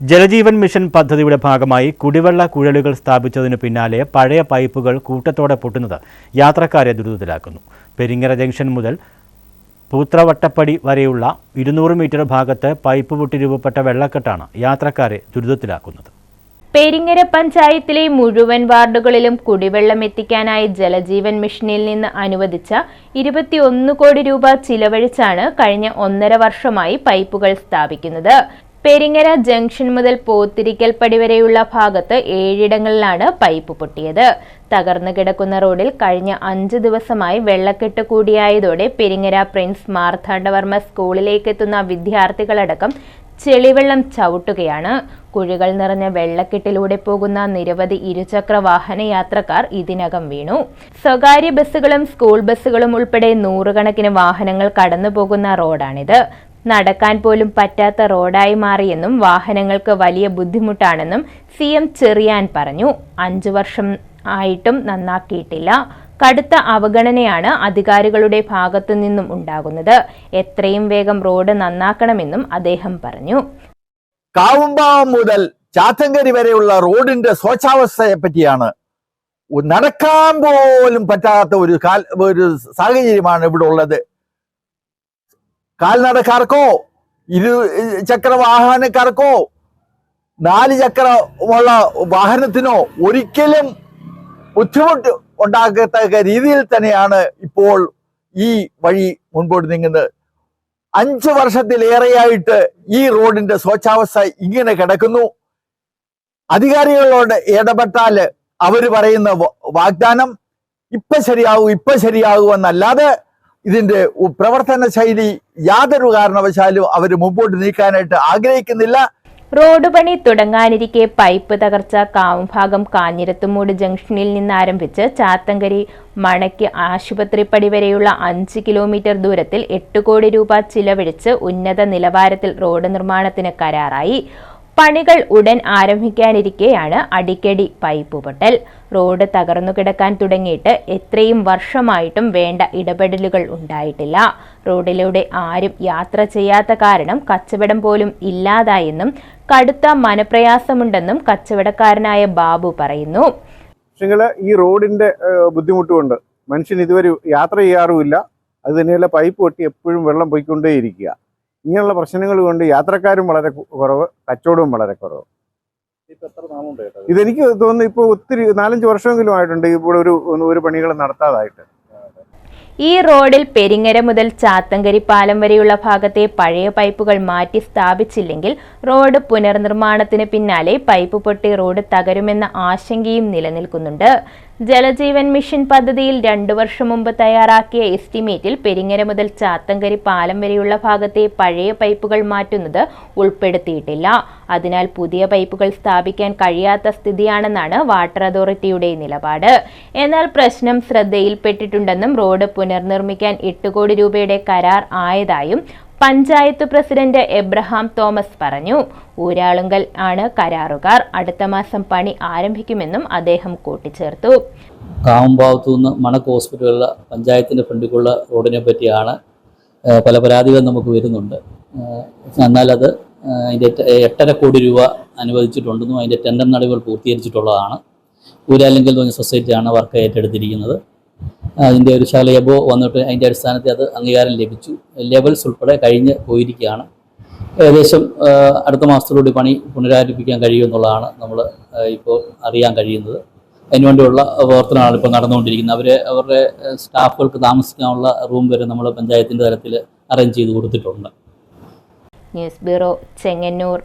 Jal Jeevan mission പദ്ധതിയുടെ ഭാഗമായി കുടിവെള്ള കുഴലുകൾ സ്ഥാപിച്ചതിനു പിന്നാലെ പഴയ പൈപ്പുകൾ കൂട്ടത്തോടെ പൊട്ടുന്നത് യാത്രക്കാരെ ദുരിതത്തിലാക്കുന്നു. പെരിങ്ങര ജംഗ്ഷൻ മുതൽ പൂത്രവട്ടപ്പടി വരെയുള്ള ഇരുന്നൂറ് മീറ്റർ ഭാഗത്ത് പൈപ്പ് പൊട്ടി രൂപപ്പെട്ട വെള്ളക്കെട്ടാണ് യാത്രക്കാരെ ദുരിതത്തിലാക്കുന്നത്. പെരിങ്ങര പഞ്ചായത്തിലെ മുഴുവൻ വാർഡുകളിലും കുടിവെള്ളം എത്തിക്കാനായി ജലജീവൻ മിഷനിൽ നിന്ന് അനുവദിച്ച ഇരുപത്തിയൊന്ന് കോടി രൂപ ചിലവഴിച്ചാണ് കഴിഞ്ഞ ഒന്നര വർഷമായി പൈപ്പുകൾ സ്ഥാപിക്കുന്നത്. പെരിങ്ങര ജംഗ്ഷൻ മുതൽ പോത്തിരിക്കൽ പടി വരെയുള്ള ഭാഗത്ത് ഏഴിടങ്ങളിലാണ് പൈപ്പ് പൊട്ടിയത്. തകർന്നു കിടക്കുന്ന റോഡിൽ കഴിഞ്ഞ അഞ്ച് ദിവസമായി വെള്ളക്കെട്ട് കൂടിയായതോടെ പെരിങ്ങര പ്രിൻസ് മാർത്താണ്ഡവർമ്മ സ്കൂളിലേക്ക് എത്തുന്ന വിദ്യാർത്ഥികളടക്കം ചെളിവെള്ളം ചവിട്ടുകയാണ്. കുഴികൾ നിറഞ്ഞ വെള്ളക്കെട്ടിലൂടെ പോകുന്ന നിരവധി ഇരുചക്ര വാഹന യാത്രക്കാർ ഇതിനകം വീണു. സ്വകാര്യ ബസ്സുകളും സ്കൂൾ ബസ്സുകളും ഉൾപ്പെടെ നൂറുകണക്കിന് വാഹനങ്ങൾ കടന്നു പോകുന്ന റോഡാണിത്. നടക്കാൻ പോലും പറ്റാത്ത റോഡായി മാറിയെന്നും വാഹനങ്ങൾക്ക് വലിയ ബുദ്ധിമുട്ടാണെന്നും സി എം ചെറിയാൻ പറഞ്ഞു. അഞ്ചു വർഷം ആയിട്ടും നന്നാക്കിയിട്ടില്ല. കടുത്ത അവഗണനയാണ് അധികാരികളുടെ ഭാഗത്തു നിന്നും ഉണ്ടാകുന്നത്. എത്രയും വേഗം റോഡ് നന്നാക്കണമെന്നും അദ്ദേഹം പറഞ്ഞു. കാവുമ്പാവം മുതൽ ചാത്തങ്കരി വരെയുള്ള റോഡിന്റെ സ്വച്ഛാവസ്ഥയെ പറ്റിയാണ് നടക്കാൻ പോലും പറ്റാത്ത ഒരു കാൽ ഒരു സാഹചര്യമാണ് ഇവിടെ ഉള്ളത്. കാൽനടക്കാർക്കോ? ഇരു ചക്ര വാഹനക്കാർക്കോ നാല് ചക്രമുള്ള വാഹനത്തിനോ ഒരിക്കലും ബുദ്ധിമുട്ട് ഉണ്ടാകത്തക്ക രീതിയിൽ തന്നെയാണ് ഇപ്പോൾ ഈ വഴി മുൻപോട്ട് നീങ്ങുന്നത്. അഞ്ച് വർഷത്തിലേറെയായിട്ട് ഈ റോഡിന്റെ സ്വച്ഛാവസ്ഥ ഇങ്ങനെ കിടക്കുന്നു. അധികാരികളോട് ഇടപെട്ടാൽ അവർ പറയുന്ന വാഗ്ദാനം ഇപ്പൊ ശരിയാകും ഇപ്പൊ ശരിയാകും ഇതിന്റെ പ്രവർത്തന ശൈലി യാതൊരു കാരണവശാലും അവർ മുമ്പോട്ട് നീക്കാനായിട്ട് ആഗ്രഹിക്കുന്നില്ല. റോഡ് പണി തുടങ്ങാനിരിക്കെ പൈപ്പ് തകർച്ച കാവുംഭാഗം കാഞ്ഞിരത്തുമൂട് ജംഗ്ഷനിൽ നിന്ന് ആരംഭിച്ച് ചാത്തങ്കരി മണയ്ക്ക് ആശുപത്രിപ്പടി വരെയുള്ള അഞ്ച് കിലോമീറ്റർ ദൂരത്തിൽ എട്ട് കോടി രൂപ ചിലവഴിച്ച് ഉന്നത നിലവാരത്തിൽ റോഡ് നിർമ്മാണത്തിന് കരാറായി. പണികൾ ഉടൻ ആരംഭിക്കാനിരിക്കെയാണ് അടിക്കടി പൈപ്പ് പൊട്ടൽ. റോഡ് തകർന്നു കിടക്കാൻ തുടങ്ങിയിട്ട് എത്രയും വർഷമായിട്ടും വേണ്ട ഇടപെടലുകൾ ഉണ്ടായിട്ടില്ല. റോഡിലൂടെ ആരും യാത്ര ചെയ്യാത്ത കാരണം കച്ചവടം പോലും ഇല്ലാതായെന്നും കടുത്ത മനപ്രയാസമുണ്ടെന്നും കച്ചവടക്കാരനായ ബാബു പറയുന്നു. ഈ റോഡിന്റെ ബുദ്ധിമുട്ടുകൊണ്ട് മനുഷ്യൻ ഇതുവരെ യാത്ര ചെയ്യാറുമില്ല. അത് തന്നെയല്ല പൈപ്പ് പൊട്ടി എപ്പോഴും വെള്ളം പോയിക്കൊണ്ടേയിരിക്കുക. ഇങ്ങനെയുള്ള പ്രശ്നങ്ങൾ കൊണ്ട് യാത്രക്കാരും വളരെ കുറവ് കച്ചവടവും വളരെ കുറവ്. ഇതെനിക്ക് തോന്നുന്നു ഇപ്പോൾ ഒത്തിരി നാലഞ്ച് വർഷമെങ്കിലും ആയിട്ടുണ്ട് ഇവിടെ ഒരു ഒരു പണികൾ നടത്താതായിട്ട്. ഈ റോഡിൽ പെരിങ്ങര മുതൽ ചാത്തങ്കരി പാലം വരെയുള്ള ഭാഗത്തെ പഴയ പൈപ്പുകൾ മാറ്റി സ്ഥാപിച്ചില്ലെങ്കിൽ റോഡ് പുനർനിർമ്മാണത്തിന് പിന്നാലെ പൈപ്പ് പൊട്ടി റോഡ് തകരുമെന്ന ആശങ്കയും നിലനിൽക്കുന്നുണ്ട്. ജലജീവൻ മിഷൻ പദ്ധതിയിൽ രണ്ടു വർഷം മുമ്പ് തയ്യാറാക്കിയ എസ്റ്റിമേറ്റിൽ പെരിങ്ങര മുതൽ ചാത്തങ്കരി പാലം വരെയുള്ള ഭാഗത്തെ പഴയ പൈപ്പുകൾ മാറ്റുന്നത് ഉൾപ്പെടുത്തിയിട്ടില്ല. അതിനാൽ പുതിയ പൈപ്പുകൾ സ്ഥാപിക്കാൻ കഴിയാത്ത സ്ഥിതിയാണെന്നാണ് വാട്ടർ അതോറിറ്റിയുടെ നിലപാട്. എന്നാൽ പ്രശ്നം ശ്രദ്ധയിൽപ്പെട്ടിട്ടുണ്ടെന്നും റോഡ് പുനർനിർമ്മിക്കാൻ എട്ട് കോടി രൂപയുടെ കരാർ ആയതായും പഞ്ചായത്ത് പ്രസിഡന്റ് എബ്രഹാം തോമസ് പറഞ്ഞു ഊരാളുങ്കൽ ആണ് കരാറുകാർ. അടുത്ത മാസം പണി ആരംഭിക്കുമെന്നും അദ്ദേഹം കൂട്ടിച്ചേർത്തു. കാവുംഭാഗത്തു നിന്ന് മണക്ക് ഹോസ്പിറ്റലുള്ള പഞ്ചായത്തിന്റെ ഫ്രണ്ടിലുള്ള റോഡിനെ പറ്റിയാണ് പല പരാതികൾ നമുക്ക് വരുന്നുണ്ട്. എന്നാലത് അത് അതിന്റെ എട്ട് എട്ടര കോടി രൂപ അനുവദിച്ചിട്ടുണ്ടെന്നും അതിന്റെ ടെൻഡർ നടപടികൾ പൂർത്തീകരിച്ചിട്ടുള്ളതാണ്. ഊരാലിങ്കൽ പറഞ്ഞ സൊസൈറ്റിയാണ് വർക്ക് ഏറ്റെടുത്തിരിക്കുന്നത്. അതിന്റെ ഒരു ശലയബോ വന്നിട്ട് അതിന്റെ അടിസ്ഥാനത്തിൽ അത് അംഗീകാരം ലഭിച്ചു. ലെവൽസ് ഉൾപ്പെടെ കഴിഞ്ഞ് പോയിരിക്കുകയാണ്. ഏകദേശം അടുത്ത മാസത്തോടുകൂടി പണി പുനരാരംഭിക്കാൻ കഴിയുമെന്നുള്ളതാണ് നമ്മൾ ഇപ്പോൾ അറിയാൻ കഴിയുന്നത്. അതിനുവേണ്ടിയുള്ള പ്രവർത്തനമാണ് ഇപ്പോൾ നടന്നുകൊണ്ടിരിക്കുന്നത്. അവരെ അവരുടെ സ്റ്റാഫുകൾക്ക് താമസിക്കാനുള്ള റൂം വരെ നമ്മൾ പഞ്ചായത്തിന്റെ തലത്തിൽ അറേഞ്ച് ചെയ്ത് കൊടുത്തിട്ടുണ്ട്. News bureau Chengannur.